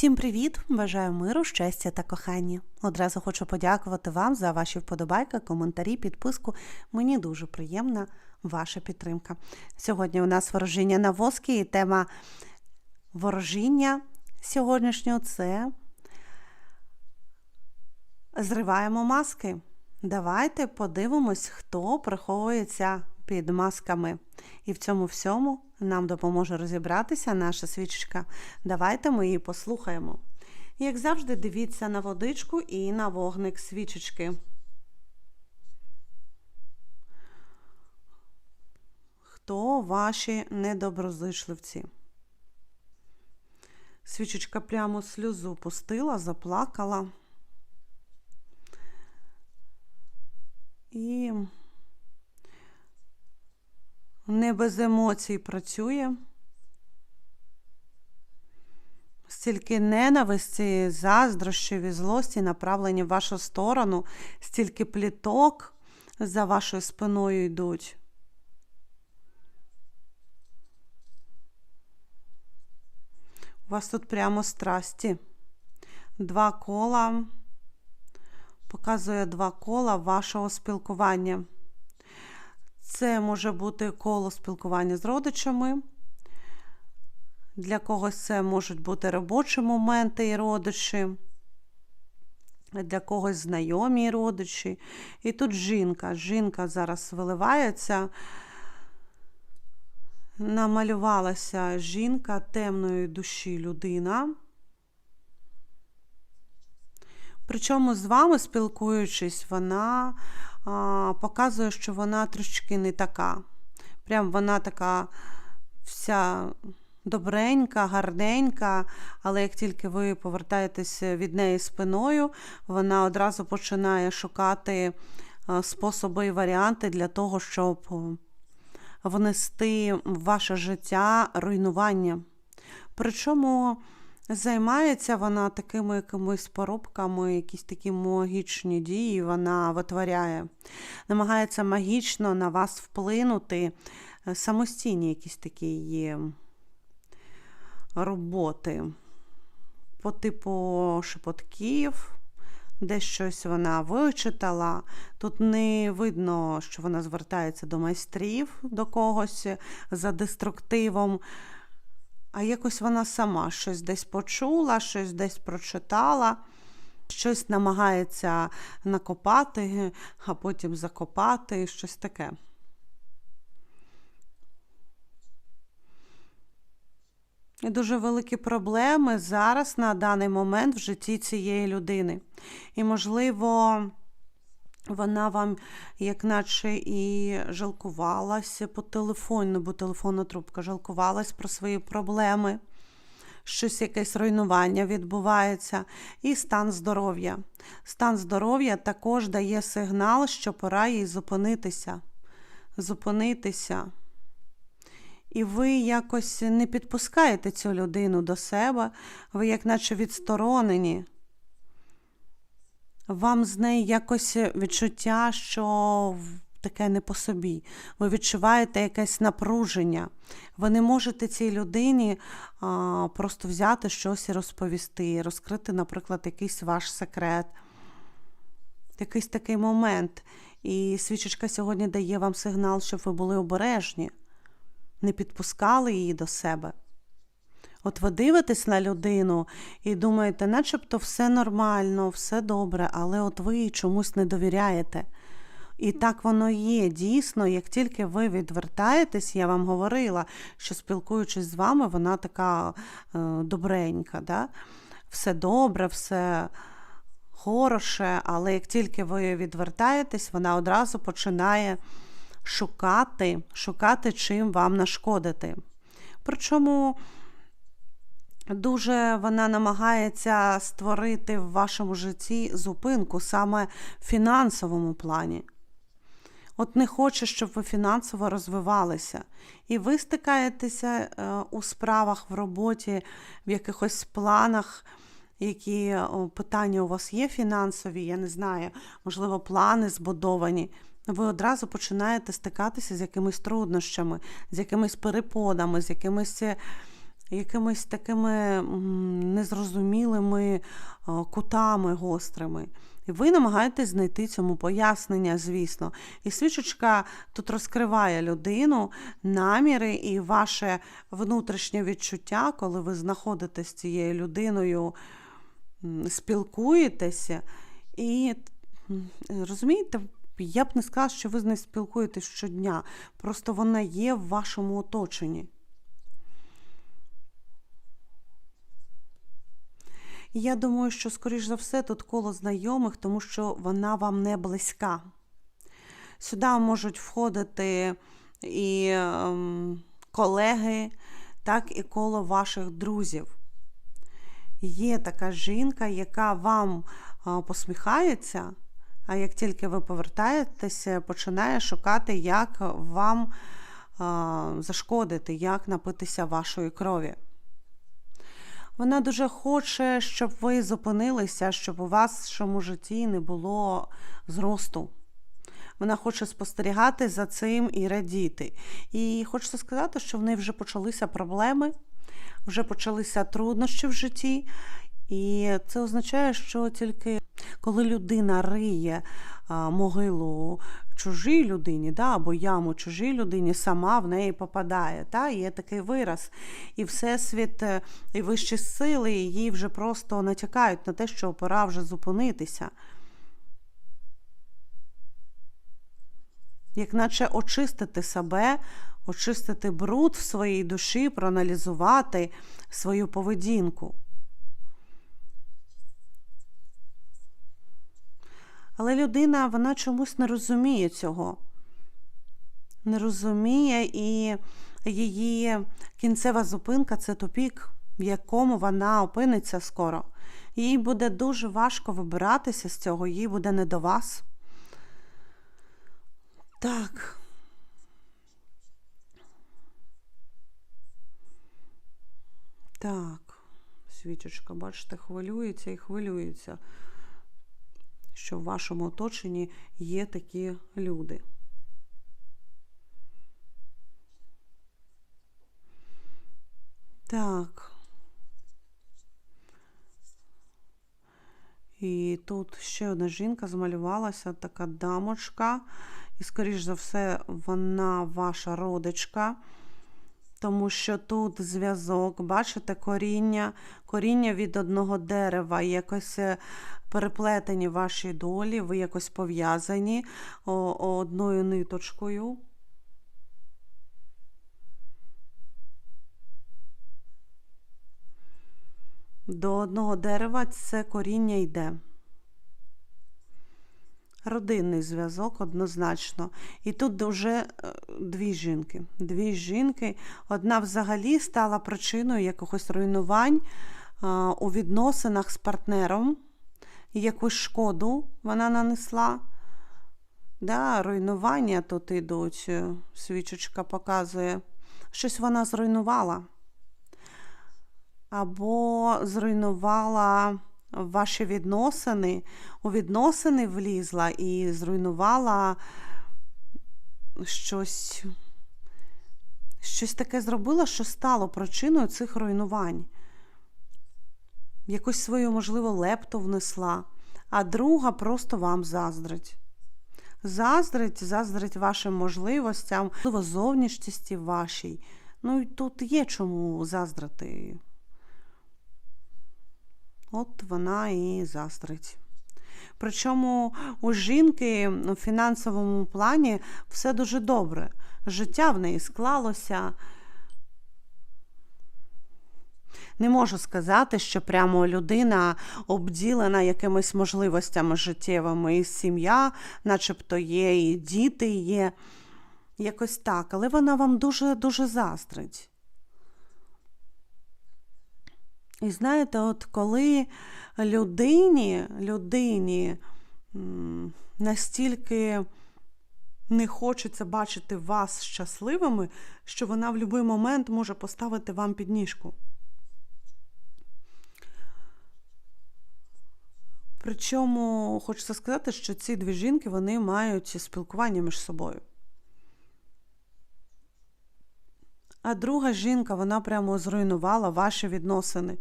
Всім привіт! Бажаю миру, щастя та кохання. Одразу хочу подякувати вам за ваші вподобайки, коментарі, підписку. Мені дуже приємна ваша підтримка. Сьогодні у нас ворожіння на воски і тема ворожіння сьогоднішнього це зриваємо маски. Давайте подивимось, хто приховується під масками. І в цьому всьому нам допоможе розібратися наша свічечка. Давайте ми її послухаємо. Як завжди, дивіться на водичку і на вогник свічечки. Хто ваші недоброзичливці? Свічечка прямо сльозу пустила, заплакала. І не без емоцій працює. Стільки ненависті, заздрощів і злості направлені в вашу сторону, стільки пліток за вашою спиною йдуть. У вас тут прямо страсті. Два кола показує два кола вашого спілкування. Це може бути коло спілкування з родичами. Для когось це можуть бути робочі моменти і родичі, для когось знайомі і родичі. І тут жінка. Жінка зараз виливається, намалювалася жінка темної душі людина. Причому з вами спілкуючись, вона а, показує, що вона трошки не така. Прям вона така вся добренька, гарненька, але як тільки ви повертаєтесь від неї спиною, вона одразу починає шукати способи і варіанти для того, щоб внести в ваше життя руйнування. Причому. Займається вона такими якимись поробками, якісь такі магічні дії вона витворяє, намагається магічно на вас вплинути. Е, самостійні якісь такі є роботи по типу шепотків, десь щось вона вичитала. Тут не видно, що вона звертається до майстрів, до когось за деструктивом. А якось вона сама щось десь почула, щось десь прочитала, щось намагається накопати, а потім закопати, щось таке. І дуже великі проблеми зараз на даний момент в житті цієї людини. І, можливо, вона вам, як наче і жалкувалася по телефону, бо телефонна трубка жалкувалась про свої проблеми, щось якесь руйнування відбувається, і стан здоров'я. Стан здоров'я також дає сигнал, що пора їй зупинитися. Зупинитися. І ви якось не підпускаєте цю людину до себе, ви, як наче відсторонені вам з неї якось відчуття, що таке не по собі. Ви відчуваєте якесь напруження. Ви не можете цій людині а, просто взяти щось і розповісти, розкрити, наприклад, якийсь ваш секрет, якийсь такий момент. І свічечка сьогодні дає вам сигнал, щоб ви були обережні, не підпускали її до себе. От ви дивитесь на людину і думаєте, начебто все нормально, все добре, але от ви чомусь не довіряєте. І так воно є. Дійсно, як тільки ви відвертаєтесь, я вам говорила, що спілкуючись з вами, вона така е, добренька. Да? Все добре, все хороше, але як тільки ви відвертаєтесь, вона одразу починає шукати, шукати, чим вам нашкодити. Причому. Дуже вона намагається створити в вашому житті зупинку саме в фінансовому плані. От не хоче, щоб ви фінансово розвивалися. І ви стикаєтеся е, у справах в роботі, в якихось планах, які питання у вас є фінансові, я не знаю, можливо, плани збудовані. Ви одразу починаєте стикатися з якимись труднощами, з якимись перепонами, з якимись якимись такими незрозумілими кутами гострими. І ви намагаєтесь знайти цьому пояснення, звісно. І свічечка тут розкриває людину, наміри і ваше внутрішнє відчуття, коли ви знаходитесь з цією людиною, спілкуєтеся. І розумієте, я б не сказала, що ви з нею спілкуєтесь щодня. Просто вона є в вашому оточенні. Я думаю, що, скоріш за все, тут коло знайомих, тому що вона вам не близька. Сюди можуть входити і ем, колеги, так і коло ваших друзів. Є така жінка, яка вам а, посміхається, а як тільки ви повертаєтеся, починає шукати, як вам а, зашкодити, як напитися вашої крові. Вона дуже хоче, щоб ви зупинилися, щоб у вашому житті не було зросту. Вона хоче спостерігати за цим і радіти. І хочеться сказати, що в неї вже почалися проблеми, вже почалися труднощі в житті. І це означає, що тільки коли людина риє могилу чужій людині, да, або яму чужій людині, сама в неї попадає. Та, Є такий вираз. І Всесвіт, е, і вищі сили її вже просто натякають на те, що пора вже зупинитися. Як наче очистити себе, очистити бруд в своїй душі, проаналізувати свою поведінку. Але людина вона чомусь не розуміє цього. Не розуміє, і її кінцева зупинка це тупік, в якому вона опиниться скоро. Їй буде дуже важко вибиратися з цього, їй буде не до вас. Так. Так, свічечка, бачите, хвилюється і хвилюється що в вашому оточенні є такі люди. Так. І тут ще одна жінка змалювалася, така дамочка, і, скоріш за все, вона ваша родичка, тому що тут зв'язок, бачите, коріння, коріння від одного дерева, якось переплетені ваші долі, ви якось пов'язані одною ниточкою. До одного дерева це коріння йде. Родинний зв'язок однозначно. І тут дуже е, дві жінки. Дві жінки. Одна взагалі стала причиною якогось руйнувань у відносинах з партнером якусь шкоду вона нанесла. Да, Руйнування тут йдуть, е, свічечка показує. Щось вона зруйнувала. Або зруйнувала ваші відносини, у відносини влізла і зруйнувала щось, щось таке зробила, що стало причиною цих руйнувань якусь свою, можливо, лепту внесла, а друга просто вам заздрить. Заздрить, заздрить вашим можливостям, можливо, зовнішності вашій. Ну і тут є чому заздрити. От вона і заздрить. Причому у жінки у фінансовому плані все дуже добре. Життя в неї склалося. Не можу сказати, що прямо людина обділена якимись можливостями життєвими, і сім'я, начебто є, і діти є. Якось так, але вона вам дуже-дуже заздрить. І знаєте, от коли людині, людині настільки не хочеться бачити вас щасливими, що вона в будь-який момент може поставити вам підніжку. Причому хочеться сказати, що ці дві жінки вони мають спілкування між собою. А друга жінка, вона прямо зруйнувала ваші відносини,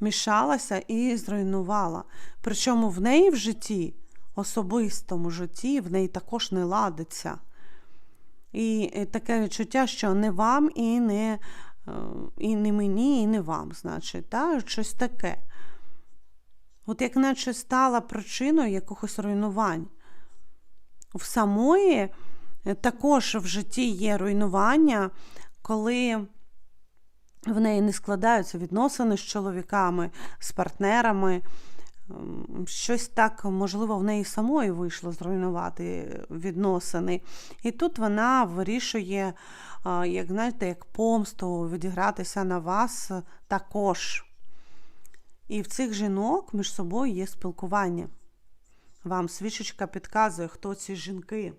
мішалася і зруйнувала. Причому в неї в житті, особистому житті, в неї також не ладиться. І е, таке відчуття, що не вам і не е, і не мені, і не вам, значить, та? щось таке. От як наче стала причиною якогось руйнувань. В самої е, також в житті є руйнування, коли в неї не складаються відносини з чоловіками, з партнерами. Щось так, можливо, в неї самої вийшло зруйнувати відносини. І тут вона вирішує, як знаєте, як помсту відігратися на вас також. І в цих жінок між собою є спілкування. Вам свічечка підказує, хто ці жінки.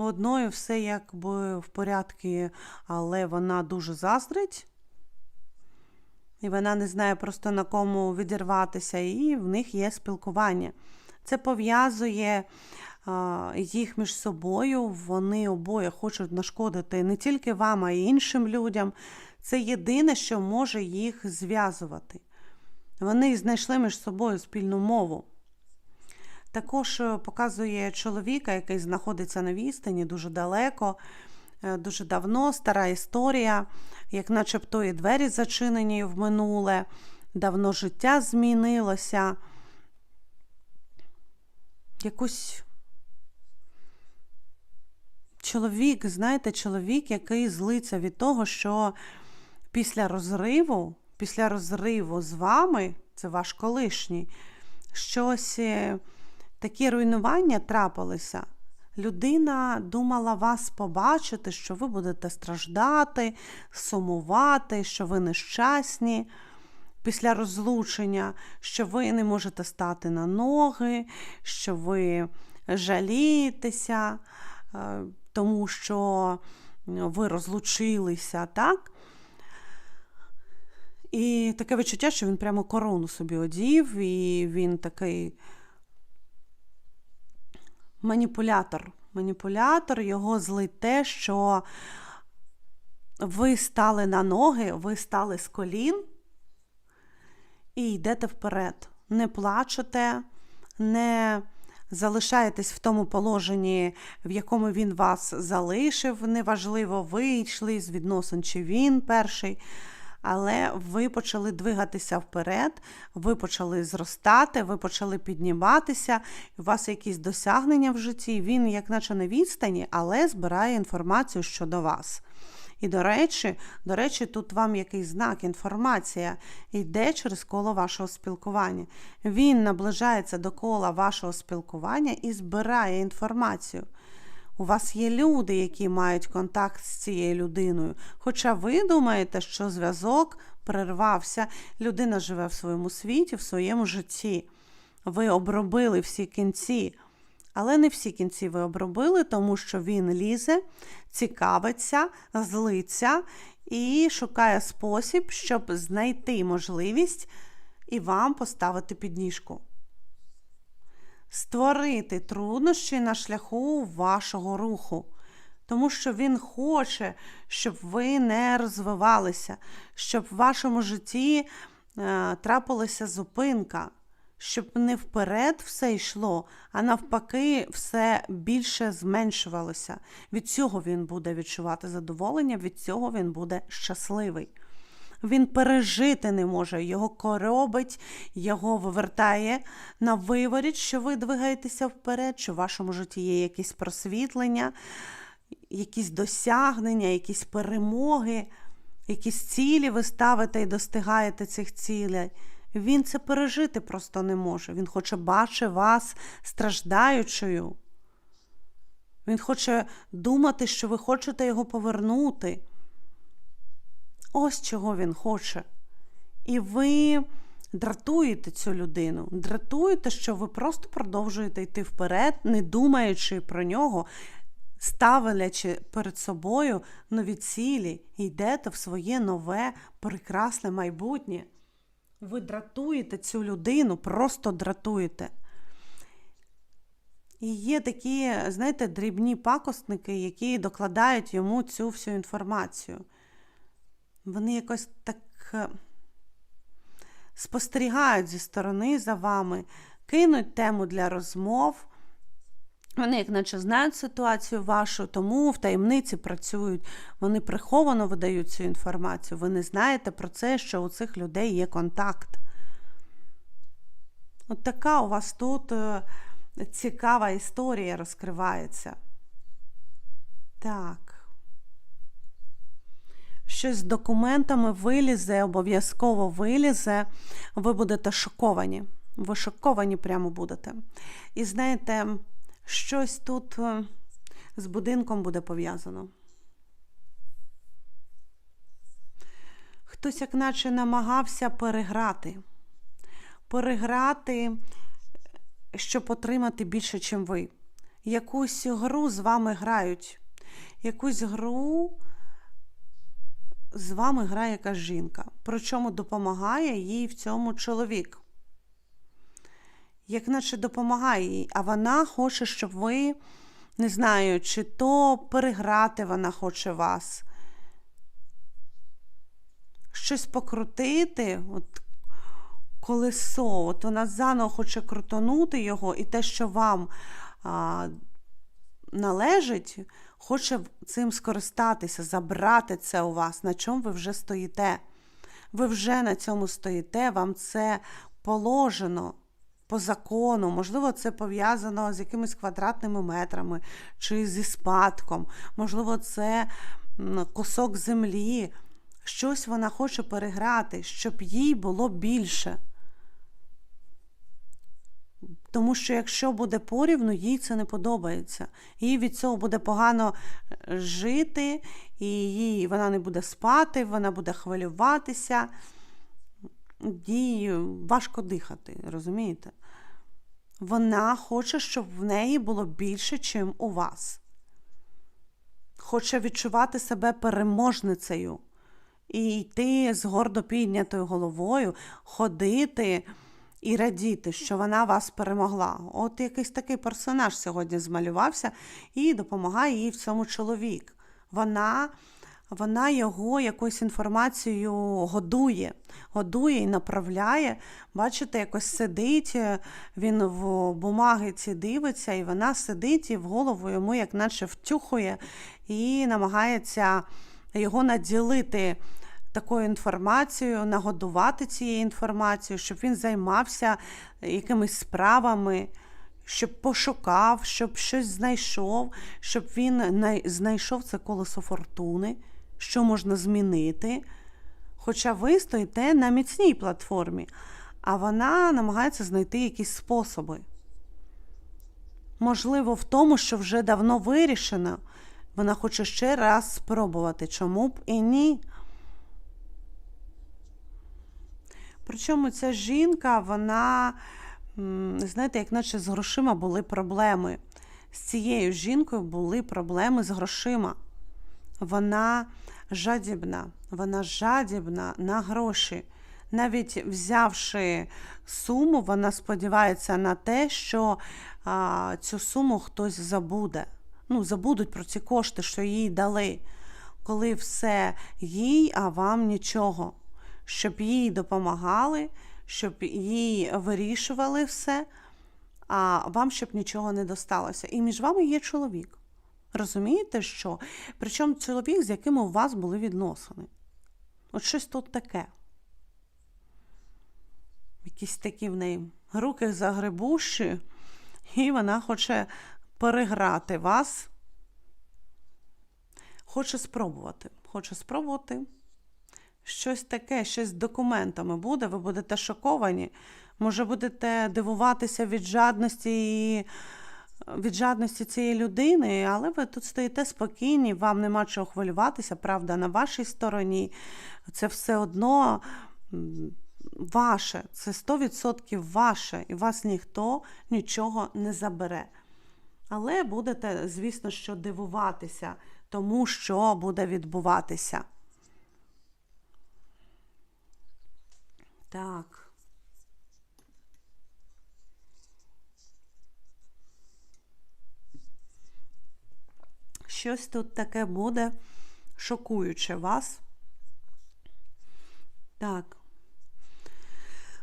У одної все якби в порядку, але вона дуже заздрить. І вона не знає просто на кому відірватися, і в них є спілкування. Це пов'язує їх між собою. Вони обоє хочуть нашкодити не тільки вам, а й іншим людям. Це єдине, що може їх зв'язувати. Вони знайшли між собою спільну мову. Також е, показує чоловіка, який знаходиться на відстані дуже далеко, е, дуже давно, стара історія, як начебто і двері зачинені в минуле, давно життя змінилося. Якусь чоловік, знаєте, чоловік, який злиться від того, що після розриву, після розриву з вами, це ваш колишній, щось. Такі руйнування трапилися. Людина думала вас побачити, що ви будете страждати, сумувати, що ви нещасні після розлучення, що ви не можете стати на ноги, що ви жалієтеся, е, тому що ви розлучилися, так? І таке відчуття, що він прямо корону собі одів, і він такий маніпулятор. Маніпулятор, його злить те, що ви стали на ноги, ви стали з колін і йдете вперед. Не плачете, не залишаєтесь в тому положенні, в якому він вас залишив. Неважливо, ви йшли з відносин, чи він перший але ви почали двигатися вперед, ви почали зростати, ви почали підніматися, у вас якісь досягнення в житті, він, як наче на відстані, але збирає інформацію щодо вас. І, до речі, до речі, тут вам якийсь знак, інформація йде через коло вашого спілкування. Він наближається до кола вашого спілкування і збирає інформацію. У вас є люди, які мають контакт з цією людиною. Хоча ви думаєте, що зв'язок перервався, людина живе в своєму світі, в своєму житті. Ви обробили всі кінці. Але не всі кінці ви обробили, тому що він лізе, цікавиться, злиться і шукає спосіб, щоб знайти можливість і вам поставити підніжку створити труднощі на шляху вашого руху. Тому що він хоче, щоб ви не розвивалися, щоб в вашому житті е, трапилася зупинка, щоб не вперед все йшло, а навпаки, все більше зменшувалося. Від цього він буде відчувати задоволення, від цього він буде щасливий він пережити не може, його коробить, його вивертає на виворіт, що ви двигаєтеся вперед, що в вашому житті є якісь просвітлення, якісь досягнення, якісь перемоги, якісь цілі ви ставите і достигаєте цих цілей. Він це пережити просто не може. Він хоче бачити вас страждаючою. Він хоче думати, що ви хочете його повернути. Ось чого він хоче. І ви дратуєте цю людину, дратуєте, що ви просто продовжуєте йти вперед, не думаючи про нього, ставлячи перед собою нові цілі, йдете в своє нове, прекрасне майбутнє. Ви дратуєте цю людину, просто дратуєте. І є такі, знаєте, дрібні пакосники, які докладають йому цю всю інформацію. Вони якось так е, спостерігають зі сторони за вами, кинуть тему для розмов. Вони, як наче знають ситуацію вашу, тому в таємниці працюють, вони приховано видають цю інформацію. Ви не знаєте про це, що у цих людей є контакт. От така у вас тут е, цікава історія розкривається. Так. Щось з документами вилізе, обов'язково вилізе, ви будете шоковані. Ви шоковані прямо будете. І знаєте, щось тут е, з будинком буде пов'язано. Хтось, як наче, намагався переграти. Переграти, щоб отримати більше, ніж ви. Якусь гру з вами грають. Якусь гру з вами грає якась жінка. Причому допомагає їй в цьому чоловік як наче допомагає їй, а вона хоче, щоб ви, не знаю, чи то переграти вона хоче вас. Щось покрутити, от колесо, от вона заново хоче крутонути його, і те, що вам а, належить, хоче цим скористатися, забрати це у вас, на чому ви вже стоїте. Ви вже на цьому стоїте, вам це положено по закону, можливо, це пов'язано з якимись квадратними метрами чи зі спадком, можливо, це кусок землі. Щось вона хоче переграти, щоб їй було більше. Тому що якщо буде порівну, їй це не подобається. Їй від цього буде погано е, жити, і їй вона не буде спати, вона буде хвилюватися, їй важко дихати, розумієте? Вона хоче, щоб в неї було більше, чим у вас. Хоче відчувати себе переможницею і йти з гордо піднятою головою, ходити і радіти, що вона вас перемогла. От якийсь такий персонаж сьогодні змалювався і допомагає їй в цьому чоловік. Вона вона його якоюсь інформацією годує, годує і направляє. Бачите, якось сидить, він в бумагиці дивиться, і вона сидить і в голову йому, як наче втюхує, і намагається його наділити такою інформацією, нагодувати цією інформацією, щоб він займався якимись справами. Щоб пошукав, щоб щось знайшов, щоб він знайшов це колесо фортуни, що можна змінити. Хоча ви стоїте на міцній платформі, а вона намагається знайти якісь способи. Можливо, в тому, що вже давно вирішено, вона хоче ще раз спробувати, чому б і ні. Причому ця жінка, вона, знаєте, як наче з грошима були проблеми. З цією жінкою були проблеми з грошима. Вона жадібна, вона жадібна на гроші. Навіть взявши суму, вона сподівається на те, що а, цю суму хтось забуде. Ну, забудуть про ці кошти, що їй дали, коли все їй, а вам нічого. Щоб їй допомагали, щоб їй вирішували все, а вам щоб нічого не досталося. І між вами є чоловік. Розумієте, що? Причому чоловік, з яким у вас були відносини. От щось тут таке. Якісь такі в неї руки загребущі, і вона хоче переграти вас. Хоче спробувати. Хоче спробувати. Щось таке, щось з документами буде, ви будете шоковані. Може, будете дивуватися від жадності і від жадності цієї людини, але ви тут стоїте спокійні, вам нема чого хвилюватися, правда, на вашій стороні. Це все одно ваше, це 100% ваше, і вас ніхто нічого не забере. Але будете, звісно, що дивуватися тому, що буде відбуватися. Так. Щось тут таке буде шокуюче вас. Так.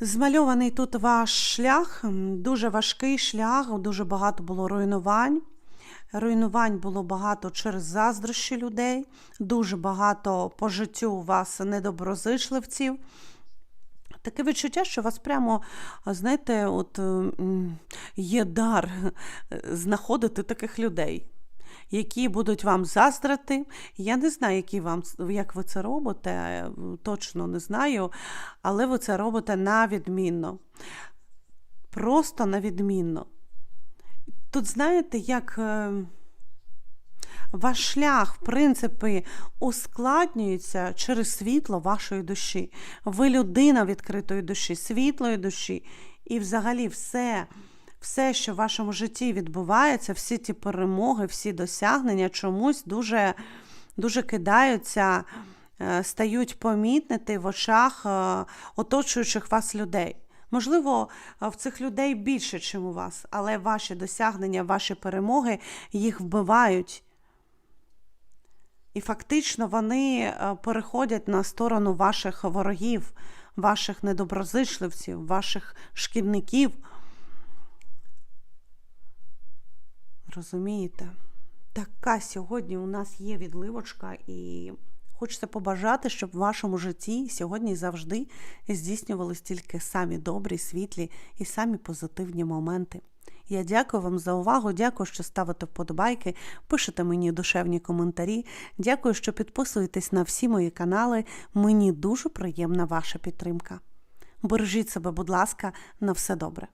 Змальований тут ваш шлях, дуже важкий шлях, дуже багато було руйнувань. Руйнувань було багато через заздрощі людей, дуже багато по життю у вас недоброзичливців. Таке відчуття, що у вас прямо, знаєте, от є дар е, знаходити таких людей, які будуть вам заздрити. Я не знаю, які вам, як ви це робите, е, точно не знаю, але ви це робите на відмінно. Просто на відмінно. Тут знаєте, як е, ваш шлях, в принципі, ускладнюється через світло вашої душі. Ви людина відкритої душі, світлої душі. І взагалі все, все, що в вашому житті відбувається, всі ті перемоги, всі досягнення чомусь дуже, дуже кидаються, е, стають помітнити в очах е, оточуючих вас людей. Можливо, е, в цих людей більше, ніж у вас, але ваші досягнення, ваші перемоги їх вбивають. І фактично вони е, переходять на сторону ваших ворогів, ваших недоброзичливців, ваших шкідників. Розумієте? Така сьогодні у нас є відливочка, і хочеться побажати, щоб в вашому житті сьогодні завжди здійснювались тільки самі добрі, світлі і самі позитивні моменти. Я дякую вам за увагу. Дякую, що ставите вподобайки, пишете мені душевні коментарі. Дякую, що підписуєтесь на всі мої канали. Мені дуже приємна ваша підтримка. Бережіть себе, будь ласка, на все добре.